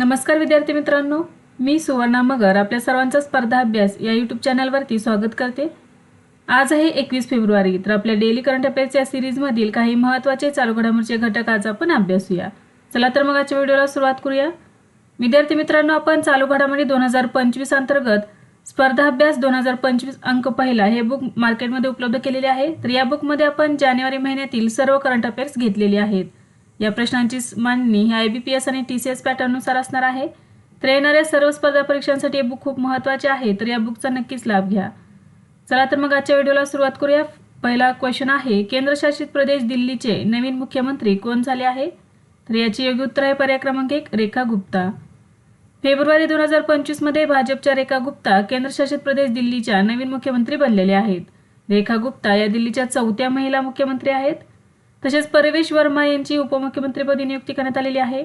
नमस्कार विद्यार्थी मित्रांनो मी सुवर्णा मगर आपल्या सर्वांचा स्पर्धा अभ्यास या यूट्यूब चॅनलवरती स्वागत करते. आज आहे एकवीस फेब्रुवारी तर आपल्या डेली करंट अफेअर्स या सिरीजमधील काही महत्त्वाचे चालू घडामोडीचे घटक आज आपण अभ्यासूया चला तर मग आजच्या व्हिडिओला सुरुवात करूया. विद्यार्थी मित्रांनो आपण चालू घडामोडी दोन हजार पंचवीस अंतर्गत स्पर्धा अभ्यास दोन हजार पंचवीस अंक पहिला हे बुक मार्केटमध्ये उपलब्ध केलेले आहे. तर या बुकमध्ये आपण जानेवारी महिन्यातील सर्व करंट अफेअर्स घेतलेले आहेत. या प्रश्नांची मांडणी ह्या आय बी पी एस आणि टी सी एस पॅटर्ननुसार असणार आहे. तर येणाऱ्या सर्व स्पर्धा परीक्षांसाठी हे बुक खूप महत्त्वाचे आहे तर या बुकचा नक्कीच लाभ घ्या. चला तर मग आजच्या व्हिडिओला सुरुवात करूया. पहिला क्वेश्चन आहे केंद्रशासित प्रदेश दिल्लीचे नवीन मुख्यमंत्री कोण झाले आहे? तर याची योग्य उत्तर आहे पर्याय क्रमांक एक रेखा गुप्ता. फेब्रुवारी दोन हजार पंचवीसमध्ये भाजपच्या रेखा गुप्ता केंद्रशासित प्रदेश दिल्लीच्या नवीन मुख्यमंत्री बनलेल्या आहेत. रेखा गुप्ता या दिल्लीच्या चौथ्या महिला मुख्यमंत्री आहेत. तसेच परवेश वर्मा यांची उपमुख्यमंत्रीपदी नियुक्ती करण्यात आलेली आहे.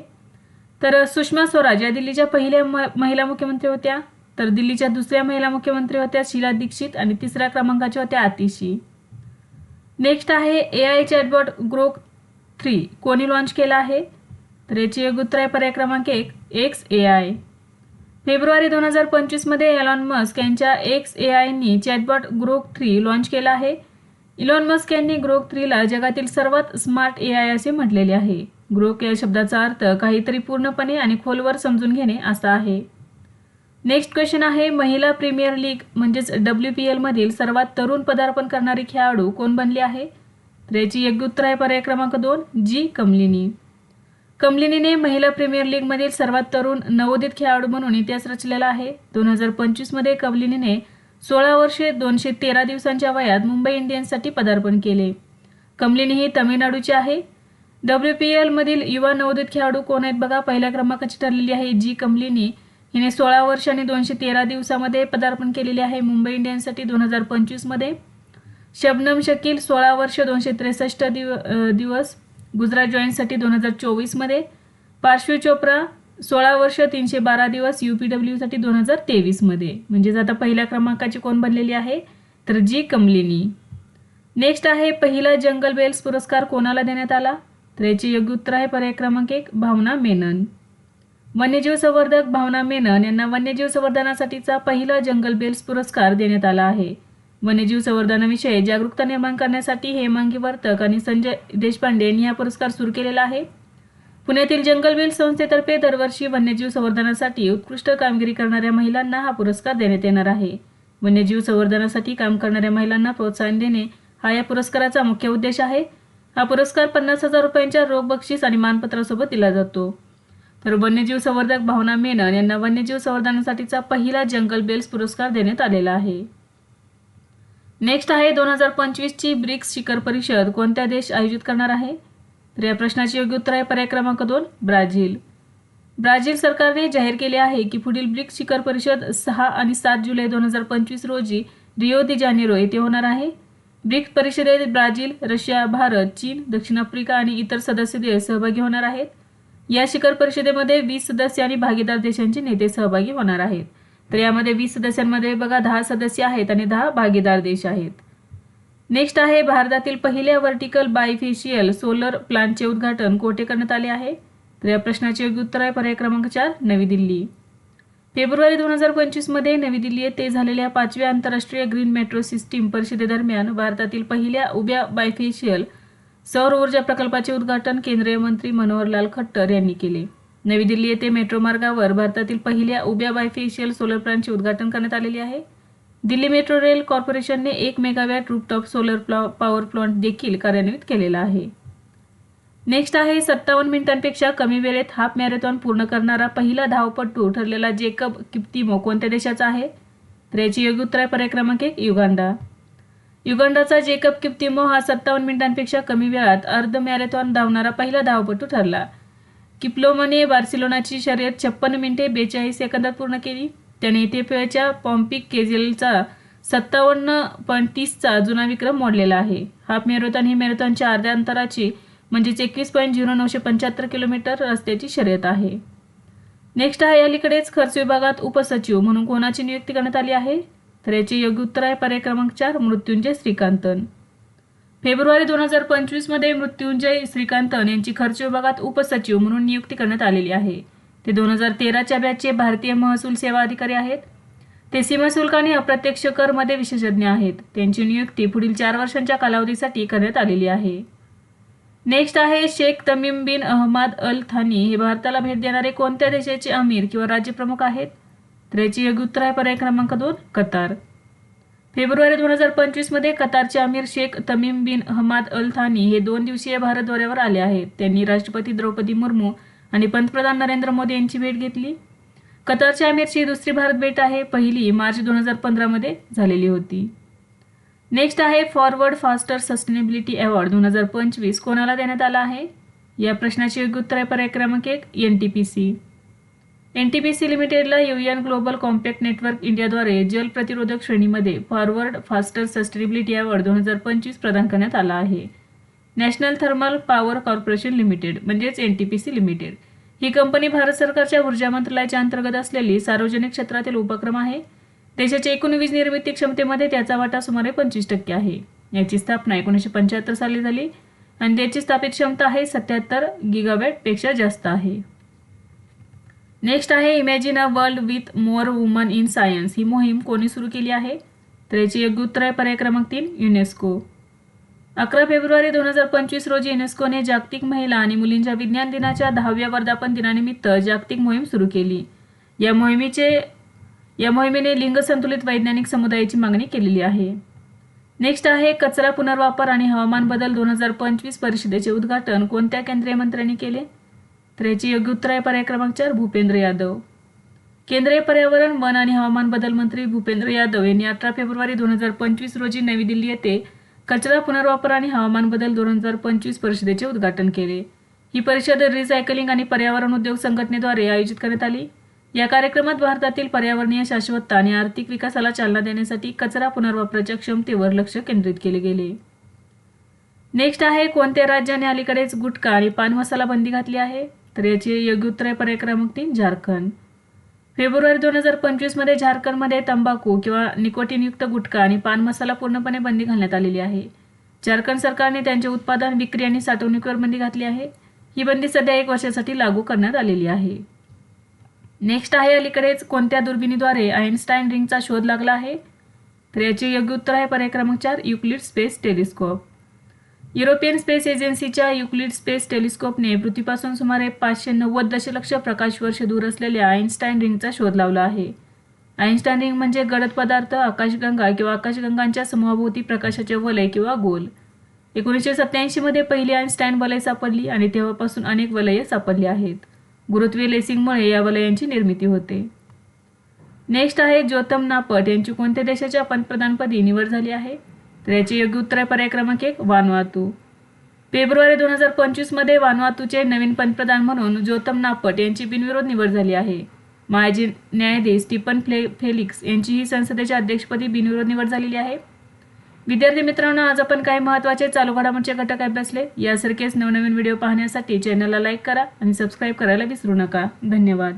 तर सुषमा स्वराज या दिल्लीच्या पहिल्या म- महिला मुख्यमंत्री होत्या. तर दिल्लीच्या दुसऱ्या महिला मुख्यमंत्री होत्या शीला दीक्षित आणि तिसऱ्या क्रमांकाच्या होत्या आतिशी. नेक्स्ट आहे A I chatbot Grok three. कोणी लॉन्च केला आहे? तर याची एक उत्तर आहे पर्याय क्रमांक एक एक्स ए आय फेब्रुवारी दोन हजार पंचवीसमध्ये एलॉन मस्क यांच्या एक्स ए आयनी चॅटबॉट ग्रोक थ्री लॉन्च केला आहे. इलॉन मस्क यांनी ग्रोक थ्रीला जगातील सर्वात स्मार्ट ए आय असे म्हटलेले आहे. ग्रोक या शब्दाचा अर्थ काहीतरी पूर्णपणे आणि खोलवर समजून घेणे असा आहे. नेक्स्ट क्वेश्चन आहे महिला प्रीमियर लीग म्हणजेच डब्ल्यू पी एलमधील सर्वात तरुण पदार्पण करणारी खेळाडू कोण बनली आहे? तर याची योग्य उत्तर आहे पर्याय क्रमांक दोन जी कमलिनी. कमलिनीने महिला प्रीमियर लीगमधील सर्वात तरुण नवोदित खेळाडू म्हणून इतिहास रचलेला आहे. दोन हजार पंचवीसमध्ये कमलिनीने सोळा वर्षे दोनशे तेरा दिवसांच्या वयात मुंबई इंडियन्ससाठी पदार्पण केले. कमलिनी ही तमिळनाडूची आहे. डब्ल्यू पी एलमधील युवा नवोदित खेळाडू कोण आहेत बघा? पहिल्या क्रमांकाची ठरलेली आहे जी कमलिनी. हिने सोळा वर्ष आणि दोनशे तेरा दिवसामध्ये पदार्पण केलेले आहे मुंबई इंडियन्ससाठी दोन हजार पंचवीसमध्ये शबनम शकील सोळा वर्ष दोनशे त्रेसष्ट दिव दिवस. गुजरात जॉईंटसाठी दोन हजार चोवीसमध्ये पार्श्वी चोप्रा सोळा वर्ष तीनशे बारा दिवस यू पी डब्ल्यूसाठी दोन हजार तेवीसमध्ये म्हणजेच आता पहिल्या क्रमांकाची कोण बनलेली आहे? तर जी कमलिनी. नेक्स्ट आहे पहिला जंगल बेल्स पुरस्कार कोणाला देण्यात आला? तर याचे योग्य उत्तर आहे पर्याय क्रमांक एक भावना मेनन. वन्यजीव संवर्धक भावना मेनन यांना वन्यजीव संवर्धनासाठीचा पहिला जंगल बेल्स पुरस्कार देण्यात आला आहे. वन्यजीव संवर्धनाविषयी जागरूकता निर्माण करण्यासाठी हेमांगी वर्तक आणि संजय देशपांडे यांनी हा पुरस्कार सुरू केलेला आहे. पुण्यातील जंगलवेल संस्थेतर्फे दरवर्षी वन्यजीव संवर्धनासाठी उत्कृष्ट कामगिरी करणाऱ्या महिलांना हा पुरस्कार देण्यात येणार आहे. वन्यजीव संवर्धनासाठी काम करणाऱ्या महिलांना प्रोत्साहन देणे हा या पुरस्काराचा मुख्य उद्देश आहे. हा पुरस्कार पन्नास हजार रुपयांच्या रोख बक्षीस आणि मानपत्रासोबत दिला जातो. तर वन्यजीव संवर्धक भावना मेनन यांना वन्यजीव संवर्धनासाठीचा पहिला जंगल बेल्स पुरस्कार देण्यात आलेला आहे. नेक्स्ट आहे दोन हजार पंचवीसची ब्रिक्स शिखर परिषद. कोणत्या देश आयोजित करणार आहे? तर या प्रश्नाचे योग्य उत्तर आहे पर्याय क्रमांक दोन ब्राझील. ब्राझील सरकारने जाहीर केले आहे की पुढील ब्रिक्स शिखर परिषद सहा आणि सात जुलै दोन हजार पंचवीस रोजी रिओ दि जानेरो येथे होणार आहे. ब्रिक्स परिषदेत ब्राझील रशिया भारत चीन दक्षिण आफ्रिका आणि इतर सदस्य देश सहभागी होणार आहेत. या शिखर परिषदेमध्ये वीस सदस्य आणि भागीदार देशांचे नेते सहभागी होणार आहेत. तर यामध्ये वीस सदस्यांमध्ये बघा दहा सदस्य आहेत आणि दहा भागीदार देश आहेत. नेक्स्ट आहे भारतातील पहिल्या व्हर्टिकल बायफेशियल सोलर प्लांटचे उद्घाटन कोठे करण्यात आले आहे? तर या प्रश्नाचे योग्य उत्तर आहे पर्याय क्रमांक चार नवी दिल्ली. फेब्रुवारी दोन हजार पंचवीसमध्ये नवी दिल्ली येथे झालेल्या पाचव्या आंतरराष्ट्रीय ग्रीन मेट्रो सिस्टीम परिषदेदरम्यान भारतातील पहिल्या उभ्या बायफेशियल सौर ऊर्जा प्रकल्पाचे उद्घाटन केंद्रीय मंत्री मनोहरलाल खट्टर यांनी केले. नवी दिल्ली येथे मेट्रो मार्गावर भारतातील पहिल्या उभ्या बायफेशियल सोलर प्लांटचे उद्घाटन करण्यात आलेले आहे. दिल्ली मेट्रो रेल कॉर्पोरेशनने एक मेगावॅट रूपटॉप सोलर प्लॉ पॉवर प्लांट देखील कार्यान्वित केलेला आहे. नेक्स्ट आहे सत्तावन्न मिनिटांपेक्षा कमी वेळेत हाफ मॅरेथॉन पूर्ण करणारा पहिला धावपटू ठरलेला जेकब किप्तिमो कोणत्या देशाचा आहे? तर याची योग्य उत्तर आहे पर्याय क्रमांक एक युगांडा. युगांडाचा जेकब किप्तिमो हा सत्तावन्न मिनिटांपेक्षा कमी वेळात अर्ध मॅरेथॉन धावणारा पहिला धावपटू ठरला. किप्लोमने बार्सिलोनाची शर्यत छप्पन्न मिनिटे बेचाळीस सेकंदात पूर्ण केली. त्याने इथिओपियाच्या पॉम्पिक केजेलचा सत्तावन्न पॉईंट तीसचा जुना विक्रम मोडलेला आहे. हाफ मॅरेथॉन ही मॅरेथॉनच्या अर्ध्या अंतराची म्हणजेच एकवीस पॉईंट झिरो नऊशे पंच्याहत्तर किलोमीटर रस्त्याची शर्यत आहे. नेक्स्ट आहे अलीकडेच खर्च विभागात उपसचिव म्हणून कोणाची नियुक्ती करण्यात आली आहे? तर याचे योग्य उत्तर आहे पर्याय क्रमांक चार मृत्युंजय श्रीकांतन. फेब्रुवारी दोन हजार पंचवीसमध्ये मृत्युंजय श्रीकांतन यांची खर्च विभागात उपसचिव म्हणून नियुक्ती करण्यात आलेली आहे. ते दोन हजार तेराच्या बॅचचे भारतीय महसूल सेवा अधिकारी आहेत. ते सीमाशुल्क आणि अप्रत्यक्ष करमध्ये विशेषज्ञ आहेत. त्यांची नियुक्ती पुढील चार वर्षांच्या कालावधीसाठी करण्यात आलेली आहे. नेक्स्ट आहे शेख तमीम बिन अहमद अल थानी. हे भारताला भेट देणारे कोणत्या देशाचे अमीर किंवा राज्यप्रमुख आहेत? तर याची योग्य उत्तर आहे. पर्याय क्रमांक दोन कतार. फेब्रुवारी दोन हजार पंचवीसमध्ये कतारचे अमीर शेख तमीम बिन अहमद अल थानी हे दोन दिवसीय भारत दौऱ्यावर आले आहेत. त्यांनी राष्ट्रपती द्रौपदी मुर्मू आणि पंतप्रधान नरेंद्र मोदी यांची भेट घेतली. कतारच्या अमीरची दुसरी भारत भेट आहे पहिली मार्च दोन हजार पंधरामध्ये झालेली होती. नेक्स्ट आहे फॉरवर्ड फास्टर सस्टेनेबिलिटी अवॉर्ड दोन हजार पंचवीस कोणाला देण्यात आला आहे? या प्रश्नाचे योग्य उत्तर आहे पर्याय क्रमांक एक N T P C N T P C लिमिटेडला युएन ग्लोबल कॉम्पॅक्ट नेटवर्क इंडियाद्वारे जल प्रतिरोधक श्रेणीमध्ये फॉरवर्ड फास्टर सस्टेनेबिलिटी अवॉर्ड दोन हजार पंचवीस प्रदान करण्यात आला आहे. National thermal power corporation limited म्हणजेच N T P C limited. ही कंपनी भारत सरकारच्या ऊर्जा मंत्रालयाच्या अंतर्गत असलेली सार्वजनिक क्षेत्रातील उपक्रम आहे. देशाच्या एकूण वीज निर्मिती क्षमतेमध्ये त्याचा वाटा सुमारे पंचवीस टक्के आहे. याची स्थापना एकोणीसशे पंच्याहत्तर साली झाली आणि त्याची स्थापित क्षमता आहे सत्याहत्तर गिगावॅटपेक्षा जास्त आहे. नेक्स्ट आहे imagine a world with more woman in science. ही मोहीम कोणी सुरू केली आहे? तर याची योग्य उत्तर आहे पर्याय क्रमांक तीन युनेस्को. अकरा फेब्रुवारी दोन हजार पंचवीस रोजी युनेस्कोने जागतिक महिला आणि मुलींच्या विज्ञान दिनाच्या दहाव्या वर्धापन दिनानिमित्त जागतिक मोहीम सुरू केली. या मोहिमेचे या मोहिमेने लिंग संतुलित वैज्ञानिक समुदायाची मागणी केलेली आहे. नेक्स्ट आहे कचरा पुनर्वापर आणि हवामान बदल दोन हजार पंचवीस परिषदेचे उद्घाटन कोणत्या केंद्रीय मंत्र्यांनी केले? तर याची योग्य उत्तर आहे पर्याय क्रमांक चार भूपेंद्र यादव. केंद्रीय पर्यावरण वन आणि हवामान बदल मंत्री भूपेंद्र यादव यांनी अठरा फेब्रुवारी दोन हजार पंचवीस रोजी नवी दिल्ली येथे कचरा पुनर्वापर आणि हवामान बदल दोन हजार पंचवीस परिषदेचे उद्घाटन केले. ही परिषद रिसायकलिंग आणि पर्यावरण उद्योग संघटनेद्वारे आयोजित करण्यात आली. या कार्यक्रमात भारतातील पर्यावरणीय शाश्वतता आणि आर्थिक विकासाला चालना देण्यासाठी कचरा पुनर्वापराच्या क्षमतेवर लक्ष केंद्रित केले गेले. नेक्स्ट आहे कोणत्या राज्याने अलीकडेच गुटखा आणि पान मसाला बंदी घातली आहे? तर याचे योग्य उत्तर आहे पर्याय क्रमांक तीन झारखंड. फेब्रुवारी दोन हजार पंचवीसमध्ये झारखंडमध्ये तंबाखू किंवा निकोटीनयुक्त गुटखा आणि पान मसाला पूर्णपणे बंदी घालण्यात आलेली आहे. झारखंड सरकारने त्यांचे उत्पादन विक्री आणि साठवणुकीवर बंदी घातली आहे. ही बंदी सध्या एक वर्षासाठी लागू करण्यात आलेली आहे. नेक्स्ट आहे अलीकडेच कोणत्या दुर्बिणीद्वारे आइन्स्टाईन रिंगचा शोध लागला आहे? तर याचे योग्य उत्तर आहे पर्याय क्रमांक चार Euclid space telescope. European space एजन्सीच्या युक्लिड स्पेस टेलिस्कोपने पृथ्वीपासून सुमारे पाचशे नव्वद दशलक्ष प्रकाश वर्ष दूर असलेल्या आईन्स्टाईन रिंगचा शोध लावला आहे. आईन्स्टाईन रिंग म्हणजे गडद पदार्थ आकाशगंगा किंवा आकाशगंगांच्या समूहाभोवती प्रकाशाचे वलय किंवा गोल. एकोणीसशे सत्याऐंशीमध्ये पहिली आईन्स्टाईन वलय सापडली आणि तेव्हापासून अनेक वलये सापडली आहेत. गुरुत्वीय लेसिंगमुळे या वलयांची निर्मिती होते. नेक्स्ट आहे ज्योतम नापट यांची कोणत्या देशाच्या पंतप्रधानपदी निवड झाली आहे? तर याचे योग्य उत्तर आहे पर्याय क्रमांक एक वानवातू. फेब्रुवारी दोन हजार पंचवीसमध्ये वानवातूचे नवीन पंतप्रधान म्हणून ज्योतम नापट यांची बिनविरोध निवड झाली आहे. माजी न्यायाधीश स्टीफन फ्ले फेलिक्स यांचीही संसदेच्या अध्यक्षपदी बिनविरोध निवड झालेली आहे. विद्यार्थी मित्रांनो आज आपण काही महत्त्वाचे चालू घडामोडचे घटक अभ्यासले. यासारखेच नवनवीन व्हिडिओ पाहण्यासाठी चॅनलला लाईक करा आणि सबस्क्राईब करायला विसरू नका. धन्यवाद.